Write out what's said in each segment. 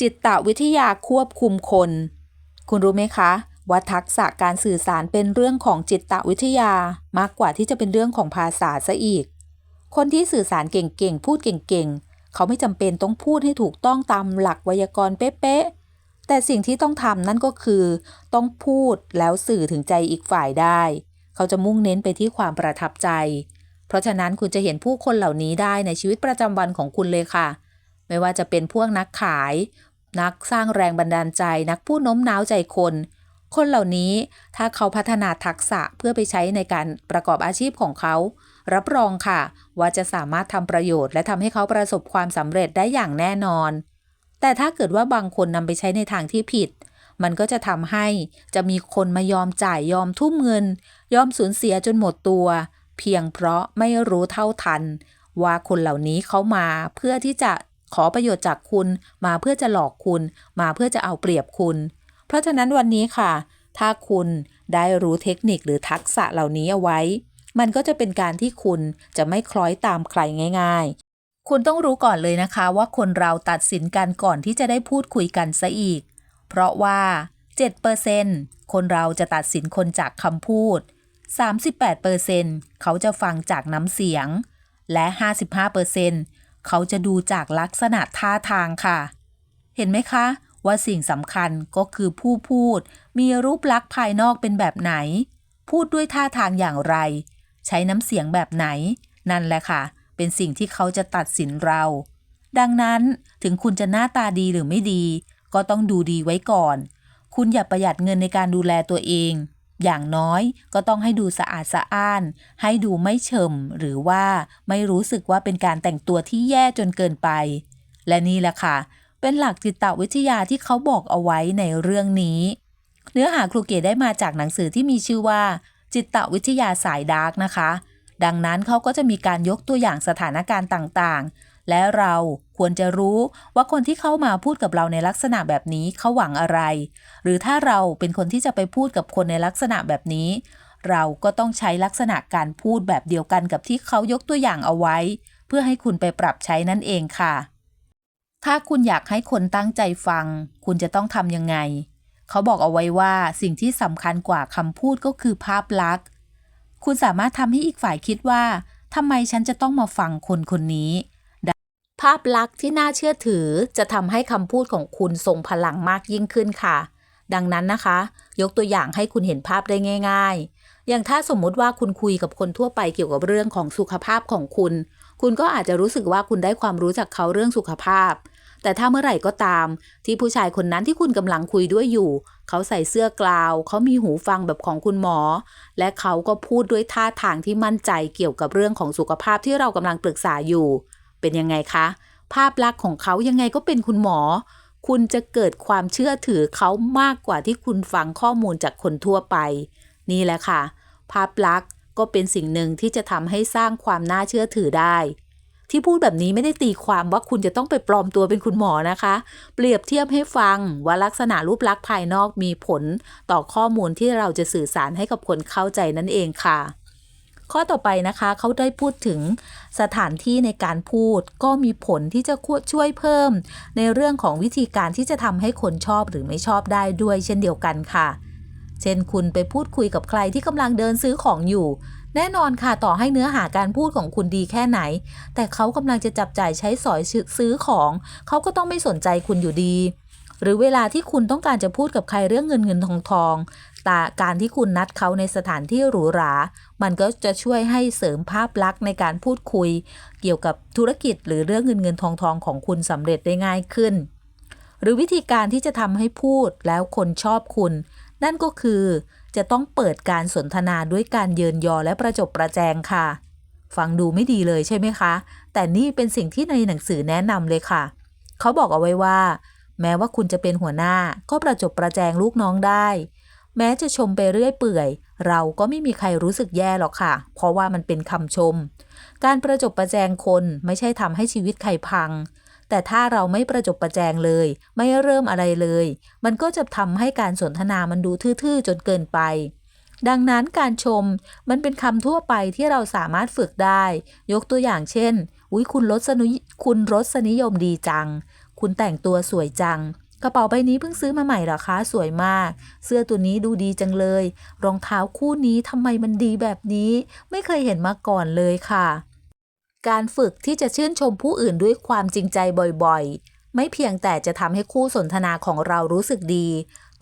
จิตตวิทยาควบคุมคน คุณรู้ไหมคะว่าทักษะการสื่อสารเป็นเรื่องของจิตวิทยามากกว่าที่จะเป็นเรื่องของภาษาซะอีก คนที่สื่อสารเก่งๆ พูดเก่งๆ เขาไม่จำเป็นต้องพูดให้ถูกต้องตามหลักไวยากรณ์เป๊ะๆ แต่สิ่งที่ต้องทำนั่นก็คือ ต้องพูดแล้วสื่อถึงใจอีกฝ่ายได้ เขาจะมุ่งเน้นไปที่ความประทับใจ เพราะฉะนั้นคุณจะเห็นผู้คนเหล่านี้ได้ในชีวิตประจำวันของคุณเลยค่ะ ไม่ว่าจะเป็นพวกนักขาย นักสร้างแรงบันดาลใจนักพูดโน้มน้าวใจคน คนเหล่านี้ถ้าเขาพัฒนาทักษะเพื่อไปใช้ในการประกอบอาชีพของเขา รับรองค่ะ ว่าจะสามารถทำประโยชน์ และทำให้เขาประสบความสำเร็จได้อย่างแน่นอน แต่ถ้าเกิดว่าบางคนนำไปใช้ในทางที่ผิด มันก็จะทำให้จะมีคนมายอมจ่ายยอมทุ่มเงิน ยอมสูญเสียจนหมดตัว เพียงเพราะไม่รู้เท่าทันว่าคนเหล่านี้เขามาเพื่อที่จะ ขอประโยชน์จากคุณมาเพื่อจะหลอกคุณ มาเพื่อจะเอาเปรียบคุณ เพราะฉะนั้นวันนี้ค่ะ ถ้าคุณได้รู้เทคนิคหรือทักษะเหล่านี้เอาไว้ มันก็จะเป็นการที่คุณจะไม่คล้อยตามใครง่าย ๆ คุณต้องรู้ก่อนเลยนะคะ ว่าคนเราตัดสินกันก่อนที่จะได้พูดคุยกันซะอีก เพราะว่า7%คนเราจะตัดสินคนจากคำพูด 38%เขาจะฟังจากน้ำเสียง และ 55%เขาจะดูจากลักษณะท่าทางค่ะ เห็นไหมคะ ว่าสิ่งสำคัญก็คือผู้พูด มีรูปลักษณ์ภายนอกเป็นแบบไหน พูดด้วยท่าทางอย่างไร ใช้น้ำเสียงแบบไหน นั่นแหละค่ะ เป็นสิ่งที่เขาจะตัดสินเรา ดังนั้นถึงคุณจะหน้าตาดีหรือไม่ดี ก็ต้องดูดีไว้ก่อน คุณอย่าประหยัดเงินในการดูแลตัวเอง อย่างน้อยก็ต้องให้ดูสะอาดสะอ้าน ให้ดูไม่เฉมหรือว่าไม่รู้สึกว่าเป็นการแต่งตัวที่แย่จนเกินไป และนี่แหละค่ะ เป็นหลักจิตวิทยาที่เขาบอกเอาไว้ในเรื่องนี้ เนื้อหาครูเกดได้มาจากหนังสือที่มีชื่อว่า จิตวิทยาสายดาร์กนะคะ ดังนั้นเขาก็จะมีการยกตัวอย่างสถานการณ์ต่างๆ และเราควรจะรู้ว่าคนที่เข้ามาพูดกับเราในลักษณะแบบนี้เขาหวังอะไร หรือถ้าเราเป็นคนที่จะไปพูดกับคนในลักษณะแบบนี้ เราก็ต้องใช้ลักษณะการพูดแบบเดียวกันกับที่เขายกตัวอย่างเอาไว้ เพื่อให้คุณไปปรับใช้นั่นเองค่ะ ถ้าคุณอยากให้คนตั้งใจฟัง คุณจะต้องทำยังไง เขาบอกเอาไว้ว่าสิ่งที่สำคัญกว่าคำพูดก็คือภาพลักษณ์ คุณสามารถทำให้อีกฝ่ายคิดว่าทำไมฉันจะต้องมาฟังคนคนนี้ ภาพลักษณ์ที่น่าเชื่อถือจะทำให้คำพูดของคุณทรงพลังมากยิ่งขึ้นค่ะ ดังนั้นนะคะ ยกตัวอย่างให้คุณเห็นภาพได้ง่าย ๆ อย่างถ้าสมมติว่าคุณคุยกับคนทั่วไปเกี่ยวกับเรื่องของสุขภาพของคุณ คุณก็อาจจะรู้สึกว่าคุณได้ความรู้จากเขาเรื่องสุขภาพ แต่ถ้าเมื่อไหร่ก็ตาม ที่ผู้ชายคนนั้นที่คุณกำลังคุยด้วยอยู่ เขาใส่เสื้อกลาว เขามีหูฟังแบบของคุณหมอ และเขาก็พูดด้วยท่าทางที่มั่นใจเกี่ยวกับเรื่องของสุขภาพที่เรากำลังปรึกษาอยู่ เป็นยังไงคะ ภาพลักษณ์ของเขายังไงก็เป็นคุณหมอ คุณจะเกิดความเชื่อถือเขามากกว่าที่คุณฟังข้อมูลจากคนทั่วไป นี่แหละค่ะ ภาพลักษณ์ก็เป็นสิ่งหนึ่งที่จะทำให้สร้างความน่าเชื่อถือได้ที่พูดแบบนี้ไม่ได้ตีความว่าคุณจะต้องไปปลอมตัวเป็นคุณหมอนะคะ เปรียบเทียบให้ฟังว่าลักษณะรูปลักษณ์ภายนอกมีผล ต่อข้อมูลที่เราจะสื่อสารให้กับคนเข้าใจนั่นเองค่ะ ข้อต่อไปนะคะเขาได้พูดถึงสถานที่ในการพูด ก็มีผลที่จะช่วยเพิ่ม ในเรื่องของวิธีการที่จะทำให้คนชอบหรือไม่ชอบได้ด้วยเช่นเดียวกันค่ะ เช่นคุณไปพูดคุยกับใครที่กำลังเดินซื้อของอยู่ แน่นอนค่ะต่อให้เนื้อหาการพูดของคุณดีแค่ไหน แต่เขากำลังจะจับจ่ายใช้สอยซื้อของ เขาก็ต้องไม่สนใจคุณอยู่ดีหรือเวลาที่คุณต้องการจะพูดกับใครเรื่องเงินเงินทองทอง ต่การที่คุณนัดเขาในสถานที่หรูหรา มันก็จะช่วยให้เสริมภาพลักษณ์ในการพูดคุย เกี่ยวกับธุรกิจหรือเรื่องเงินเงินทองทองของคุณสำเร็จได้ง่ายขึ้น หรือวิธีการที่จะทำให้พูดแล้วคนชอบคุณ นั่นก็คือจะต้องเปิดการสนทนาด้วยการเยินยอและประจบประแจงค่ะ ฟังดูไม่ดีเลยใช่ไหมคะ แต่นี่เป็นสิ่งที่ในหนังสือแนะนำเลยค่ะ เขาบอกเอาไว้ว่า แม้ว่าคุณจะเป็นหัวหน้าก็ประจบประแจงลูกน้องได้ แม้จะชมไปเรื่อยเปื่อย เราก็ไม่มีใครรู้สึกแย่หรอกค่ะ เพราะว่ามันเป็นคำชม การประจบประแจงคนไม่ใช่ทำให้ชีวิตใครพัง แต่ถ้าเราไม่ประจบประแจงเลย ไม่เริ่มอะไรเลย มันก็จะทำให้การสนทนามันดูทื่อๆจนเกินไป ดังนั้นการชมมันเป็นคำทั่วไปที่เราสามารถฝึกได้ ยกตัวอย่างเช่น อุ้ยคุณรสนิคุณรสนิยมดีจัง คุณแต่งตัวสวยจัง กระเป๋าใบนี้เพิ่งซื้อมาใหม่หรอคะ สวยมาก เสื้อตัวนี้ดูดีจังเลย รองเท้าคู่นี้ทำไมมันดีแบบนี้ ไม่เคยเห็นมาก่อนเลยค่ะ การฝึกที่จะชื่นชมผู้อื่นด้วยความจริงใจบ่อยๆ ไม่เพียงแต่จะทำให้คู่สนทนาของเรารู้สึกดี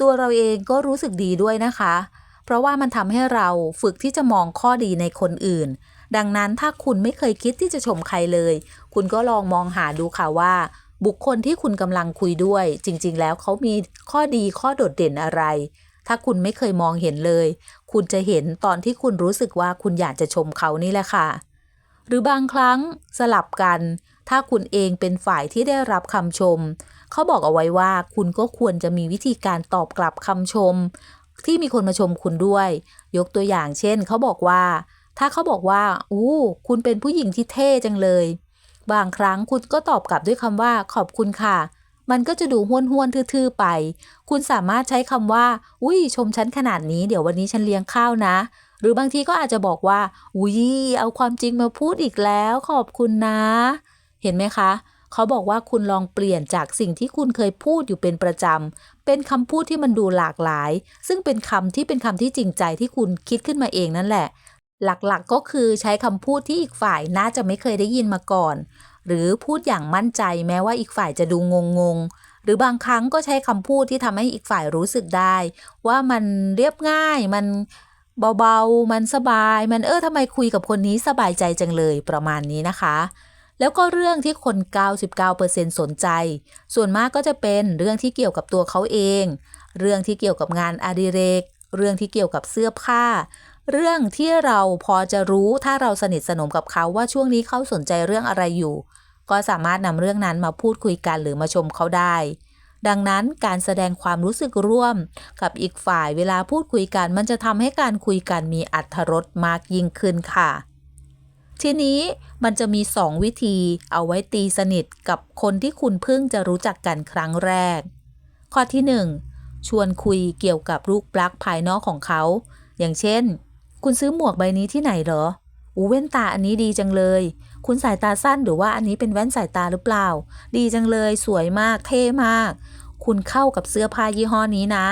ตัวเราเองก็รู้สึกดีด้วยนะคะ เพราะว่ามันทำให้เราฝึกที่จะมองข้อดีในคนอื่น ดังนั้นถ้าคุณไม่เคยคิดที่จะชมใครเลย คุณก็ลองมองหาดูค่ะว่า บุคคลที่คุณกำลังคุยด้วย จริง ๆ แล้วเขามีข้อดีข้อโดดเด่นอะไร ถ้าคุณไม่เคยมองเห็นเลย คุณจะเห็นตอนที่คุณรู้สึกว่าคุณอยากจะชมเขานี่แหละค่ะ หรือบางครั้งสลับกัน ถ้าคุณเองเป็นฝ่ายที่ได้รับคำชม เขาบอกเอาไว้ว่าคุณก็ควรจะมีวิธีการตอบกลับคำชม ที่มีคนมาชมคุณด้วย ยกตัวอย่างเช่น เขาบอกว่า ถ้าเขาบอกว่า อู้ คุณเป็นผู้หญิงที่เท่จังเลย บางครั้งคุณก็ตอบกลับด้วยคำว่าขอบคุณค่ะ มันก็จะดูห้วนห้วนๆทื่อๆไป คุณสามารถใช้คำว่า อุ้ยชมฉันขนาดนี้เดี๋ยววันนี้ฉันเลี้ยงข้าวนะ หรือบางทีก็อาจจะบอกว่า อุ้ยเอาความจริงมาพูดอีกแล้ว ขอบคุณนะ เห็นไหมคะเขาบอกว่าคุณลองเปลี่ยนจากสิ่งที่คุณเคยพูดอยู่เป็นประจำ เป็นคำพูดที่มันดูหลากหลาย ซึ่งเป็นคำที่เป็นคำที่จริงใจที่คุณคิดขึ้นมาเองนั่นแหละ หลักๆก็คือใช้คำพูดที่อีกฝ่ายน่าจะไม่เคยได้ยินมาก่อน หรือพูดอย่างมั่นใจแม้ว่าอีกฝ่ายจะดูงงๆหรือบางครั้งก็ใช้คำพูดที่ทำให้อีกฝ่ายรู้สึกได้ ว่ามันเรียบง่ายมันเบาๆ มันสบาย มันเออทำไมคุยกับคนนี้สบายใจจังเลยประมาณนี้นะคะ แล้วก็เรื่องที่คน 99%สนใจ ส่วนมากก็จะเป็นเรื่องที่เกี่ยวกับตัวเขาเอง เรื่องที่เกี่ยวกับงานอดิเรก เรื่องที่เกี่ยวกับเสื้อผ้า เรื่องที่เราพอจะรู้ถ้าเราสนิทสนมกับเขาว่าช่วงนี้เขาสนใจเรื่องอะไรอยู่ ก็สามารถนำเรื่องนั้นมาพูดคุยกันหรือมาชมเขาได้ ดังนั้นการแสดงความรู้สึกร่วมกับอีกฝ่ายเวลาพูดคุยกัน มันจะทำให้การคุยกันมีอัธรสมากยิ่งขึ้นค่ะ ทีนี้มันจะมี 2 วิธีเอาไว้ตีสนิทกับคนที่คุณเพิ่งจะรู้จักกันครั้งแรก ข้อที่ 1 ชวนคุยเกี่ยวกับรูปลักษณ์ภายนอกของเขา อย่างเช่น คุณซื้อหมวกใบนี้ที่ไหนเหรอ อู้แว่นตาอันนี้ดีจังเลย คุณสายตาสั้นหรือว่าอันนี้เป็นแว่นสายตาหรือเปล่า ดีจังเลย สวยมาก เท่มาก คุณเข้ากับเสื้อผ้ายี่ห้อนี้นะ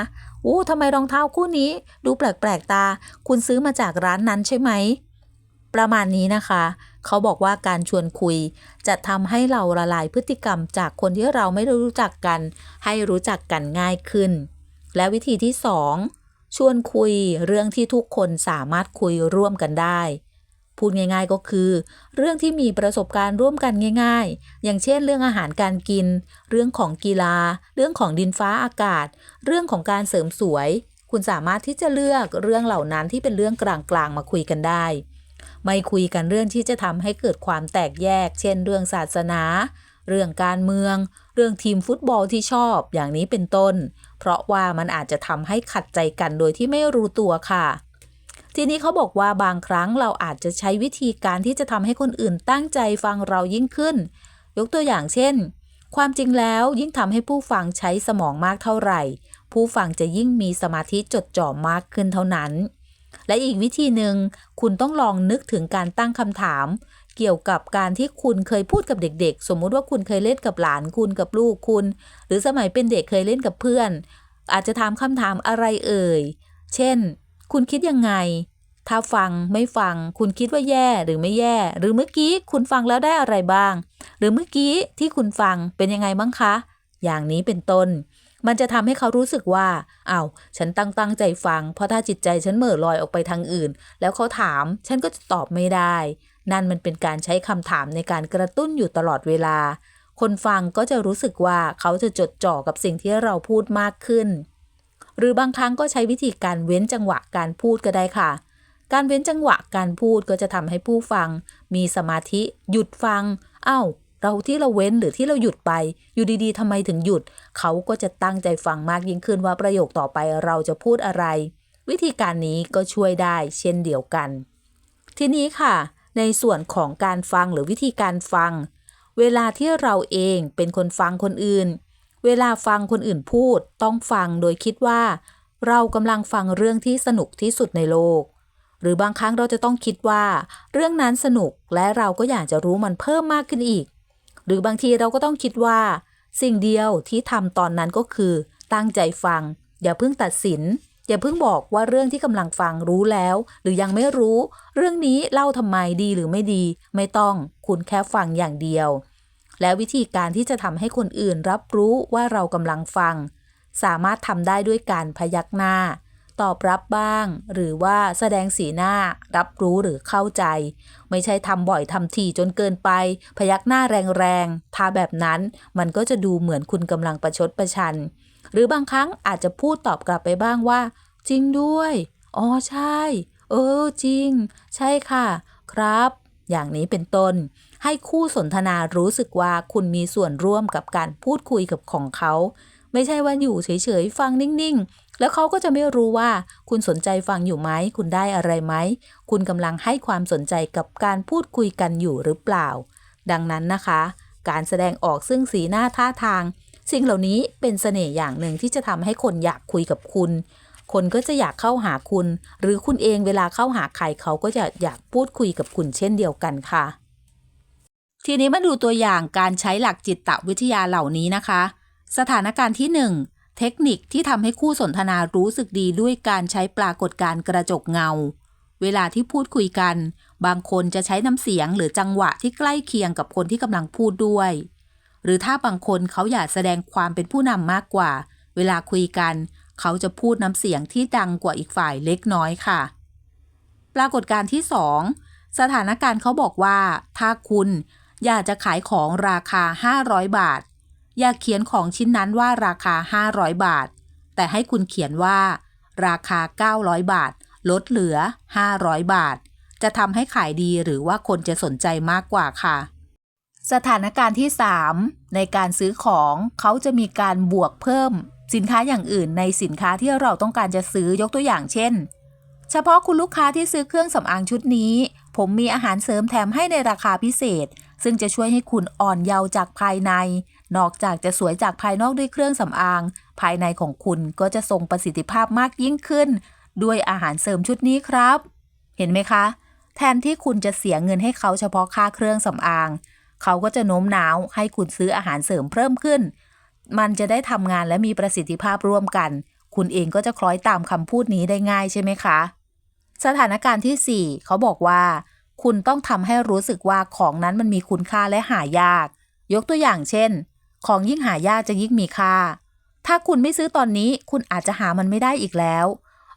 อู้ทำไมรองเท้าคู่นี้ ดูแปลกๆตา คุณซื้อมาจากร้านนั้นใช่ไหม ประมาณนี้นะคะ เขาบอกว่าการชวนคุย จะทำให้เราละลายพฤติกรรมจากคนที่เราไม่รู้จักกัน ให้รู้จักกันง่ายขึ้น และวิธีที่2 ชวนคุยเรื่องที่ทุกคนสามารถคุยร่วมกันได้ พูดง่ายๆก็คือ เรื่องที่มีประสบการณ์ร่วมกันง่าย ๆ อย่างเช่น เรื่องอาหารการกิน เรื่องของกีฬา เรื่องของดินฟ้าอากาศ เรื่องของการเสริมสวย คุณสามารถที่จะเลือกเรื่องเหล่านั้นที่เป็นเรื่องกลางๆมาคุยกันได้ ไม่คุยกันเรื่องที่จะทำให้เกิดความแตกแยก เช่น เรื่องศาสนา เรื่องการเมือง เรื่องทีมฟุตบอลที่ชอบ อย่างนี้เป็นต้น เพราะว่ามันอาจจะทำให้ขัดใจกันโดยที่ไม่รู้ตัวค่ะ ทีนี้เขาบอกว่าบางครั้งเราอาจจะใช้วิธีการที่จะทำให้คนอื่นตั้งใจฟังเรายิ่งขึ้น ยกตัวอย่างเช่น ความจริงแล้วยิ่งทำให้ผู้ฟังใช้สมองมากเท่าไหร่ ผู้ฟังจะยิ่งมีสมาธิจดจ่อมากขึ้นเท่านั้นและอีกวิธีหนึ่งคุณต้องลองนึกถึงการตั้งคำถาม เกี่ยวกับการที่คุณเคยพูดกับเด็ก ๆ สมมุติว่าคุณเคยเล่นกับหลานคุณกับลูกคุณ หรือสมัยเป็นเด็กเคยเล่นกับเพื่อน อาจจะถามคำถามอะไรเอ่ย เช่น คุณคิดยังไง ถ้าฟังไม่ฟัง คุณคิดว่าแย่หรือไม่แย่ หรือเมื่อกี้คุณฟังแล้วได้อะไรบ้าง หรือเมื่อกี้ที่คุณฟังเป็นยังไงบ้างคะ อย่างนี้เป็นต้น มันจะทำให้เขารู้สึกว่าอ้าวฉันตั้งตั้งใจฟัง เพราะถ้าจิตใจฉันเหม่อลอยออกไปทางอื่น แล้วเขาถาม ฉันก็จะตอบไม่ได้ นั่นมันเป็นการใช้คำถามในการกระตุ้นอยู่ตลอดเวลา คนฟังก็จะรู้สึกว่าเขาจะจดจ่อกับสิ่งที่เราพูดมากขึ้น หรือบางครั้งก็ใช้วิธีการเว้นจังหวะการพูดก็ได้ค่ะการเว้นจังหวะการพูดก็จะทำให้ผู้ฟัง มีสมาธิ หยุดฟัง เอ้า เราที่เราเว้นหรือที่เราหยุดไป อยู่ดีๆทำไมถึงหยุด เขาก็จะตั้งใจฟังมากยิ่งขึ้นว่าประโยคต่อไปเราจะพูดอะไร วิธีการนี้ก็ช่วยได้เช่นเดียวกัน ทีนี้ค่ะ ในส่วนของการฟังหรือวิธีการฟัง เวลาที่เราเองเป็นคนฟังคนอื่น เวลาฟังคนอื่นพูด ต้องฟังโดยคิดว่า เรากำลังฟังเรื่องที่สนุกที่สุดในโลกหรือบางครั้งเราจะต้องคิดว่า เรื่องนั้นสนุกและเราก็อยากจะรู้มันเพิ่มมากขึ้นอีก หรือบางทีเราก็ต้องคิดว่า สิ่งเดียวที่ทำตอนนั้นก็คือ ตั้งใจฟัง อย่าเพิ่งตัดสิน อย่าเพิ่งบอกว่าเรื่องที่กำลังฟังรู้แล้ว หรือยังไม่รู้ เรื่องนี้เล่าทำไมดีหรือไม่ดี ไม่ต้องคุณแค่ฟังอย่างเดียว และวิธีการที่จะทำให้คนอื่นรับรู้ว่าเรากำลังฟัง สามารถทำได้ด้วยการพยักหน้า ตอบรับบ้าง หรือว่าแสดงสีหน้า รับรู้หรือเข้าใจ ไม่ใช่ทำบ่อยทำทีจนเกินไป พยักหน้าแรงๆถ้าแบบนั้น มันก็จะดูเหมือนคุณกำลังประชดประชัน หรือบางครั้งอาจจะพูดตอบกลับไปบ้างว่า จริงด้วย อ๋อใช่ เออจริง ใช่ค่ะ ครับ อย่างนี้เป็นต้น ให้คู่สนทนารู้สึกว่าคุณมีส่วนร่วมกับการพูดคุยกับของเขาไม่ใช่ว่าอยู่เฉยๆ ฟังนิ่งๆ แล้วเขาก็จะไม่รู้ว่า คุณสนใจฟังอยู่ไหม คุณได้อะไรไหม คุณกำลังให้ความสนใจกับการพูดคุยกันอยู่หรือเปล่า ดังนั้นนะคะ การแสดงออกซึ่งสีหน้าท่าทาง สิ่งเหล่านี้เป็นเสน่ห์อย่างหนึ่งที่จะทำให้คนอยากคุยกับคุณ คนก็จะอยากเข้าหาคุณ หรือคุณเองเวลาเข้าหาใครเขาก็จะอยากพูดคุยกับคุณเช่นเดียวกันค่ะ ทีนี้มาดูตัวอย่างการใช้หลักจิตวิทยาเหล่านี้นะคะ สถานการณ์ที่ 1 เทคนิคที่ทำให้คู่สนทนารู้สึกดีด้วยการใช้ปรากฏการกระจกเงา เวลาที่พูดคุยกัน บางคนจะใช้น้ำเสียงหรือจังหวะที่ใกล้เคียงกับคนที่กำลังพูดด้วย หรือถ้าบางคนเขาอยากแสดงความเป็นผู้นำมากกว่า เวลาคุยกัน เขาจะพูดน้ำเสียงที่ดังกว่าอีกฝ่ายเล็กน้อยค่ะ ปรากฏการที่2สถานการณ์เขาบอกว่า ถ้าคุณอยากจะขายของราคา 500 บาท อย่าเขียนของชิ้นนั้นว่าราคา 500 บาท แต่ให้คุณเขียนว่า ราคา 900 บาท ลดเหลือ 500 บาท จะทำให้ขายดีหรือว่าคนจะสนใจมากกว่าค่ะ สถานการณ์ที่ 3 ในการซื้อของเขาจะมีการบวกเพิ่ม สินค้าอย่างอื่นในสินค้าที่เราต้องการจะซื้อยกตัวอย่างเช่น เฉพาะคุณลูกค้าที่ซื้อเครื่องสำอางชุดนี้ ผมมีอาหารเสริมแถมให้ในราคาพิเศษซึ่งจะช่วยให้คุณอ่อนเยาว์จากภายใน นอกจากจะสวยจากภายนอกด้วยเครื่องสำอาง ภายในของคุณก็จะทรงประสิทธิภาพมากยิ่งขึ้น ด้วยอาหารเสริมชุดนี้ครับ เห็นไหมคะ แทนที่คุณจะเสียเงินให้เขาเฉพาะค่าเครื่องสำอาง เขาก็จะโน้มน้าวให้คุณซื้ออาหารเสริมเพิ่มขึ้น มันจะได้ทำงานและมีประสิทธิภาพร่วมกัน คุณเองก็จะคล้อยตามคำพูดนี้ได้ง่ายใช่ไหมคะ สถานการณ์ที่ 4 เขาบอกว่า คุณต้องทำให้รู้สึกว่าของนั้นมันมีคุณค่าและหายาก ยกตัวอย่างเช่น ของยิ่งหายากจะยิ่งมีค่า ถ้าคุณไม่ซื้อตอนนี้คุณอาจจะหามันไม่ได้อีกแล้ว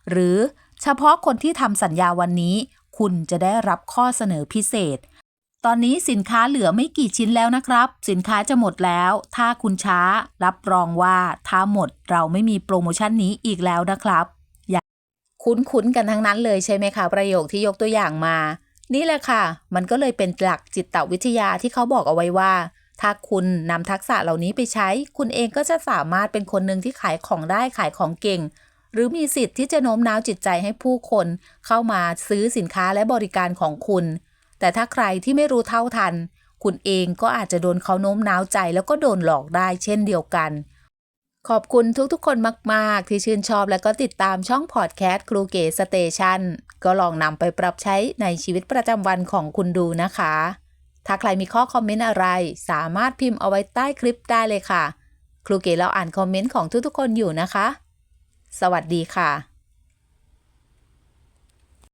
หรือเฉพาะคนที่ทำสัญญาวันนี้ คุณจะได้รับข้อเสนอพิเศษ ตอนนี้สินค้าเหลือไม่กี่ชิ้นแล้วนะครับ สินค้าจะหมดแล้ว ถ้าคุณช้า รับรองว่าถ้าหมดเราไม่มีโปรโมชั่นนี้อีกแล้วนะครับอย่าคุ้นๆกันทั้งนั้นเลยใช่ไหมคะ ประโยคที่ยกตัวอย่างมา นี่แหละค่ะ มันก็เลยเป็นหลักจิตวิทยาที่เขาบอกเอาไว้ว่า ถ้าคุณนำทักษะเหล่านี้ไปใช้ คุณเองก็จะสามารถเป็นคนหนึ่งที่ขายของได้ขายของเก่ง หรือมีสิทธิ์ที่จะโน้มน้าวจิตใจให้ผู้คน เข้ามาซื้อสินค้าและบริการของคุณ แต่ถ้าใครที่ไม่รู้เท่าทัน คุณเองก็อาจจะโดนเขาโน้มน้าวใจ แล้วก็โดนหลอกได้เช่นเดียวกัน ขอบคุณทุกๆ คนมาก ๆ ที่ชื่นชอบและก็ติดตามช่องพอดแคสต์ครูเก๋สเตชันก็ลองนำไปปรับใช้ในชีวิตประจำวันของคุณดูนะคะ ถ้าใครมีข้อคอมเมนต์อะไร สามารถพิมพ์เอาไว้ใต้คลิปได้เลยค่ะ ครูเก๋เราอ่านคอมเมนต์ของทุกๆคนอยู่นะคะ สวัสดีค่ะ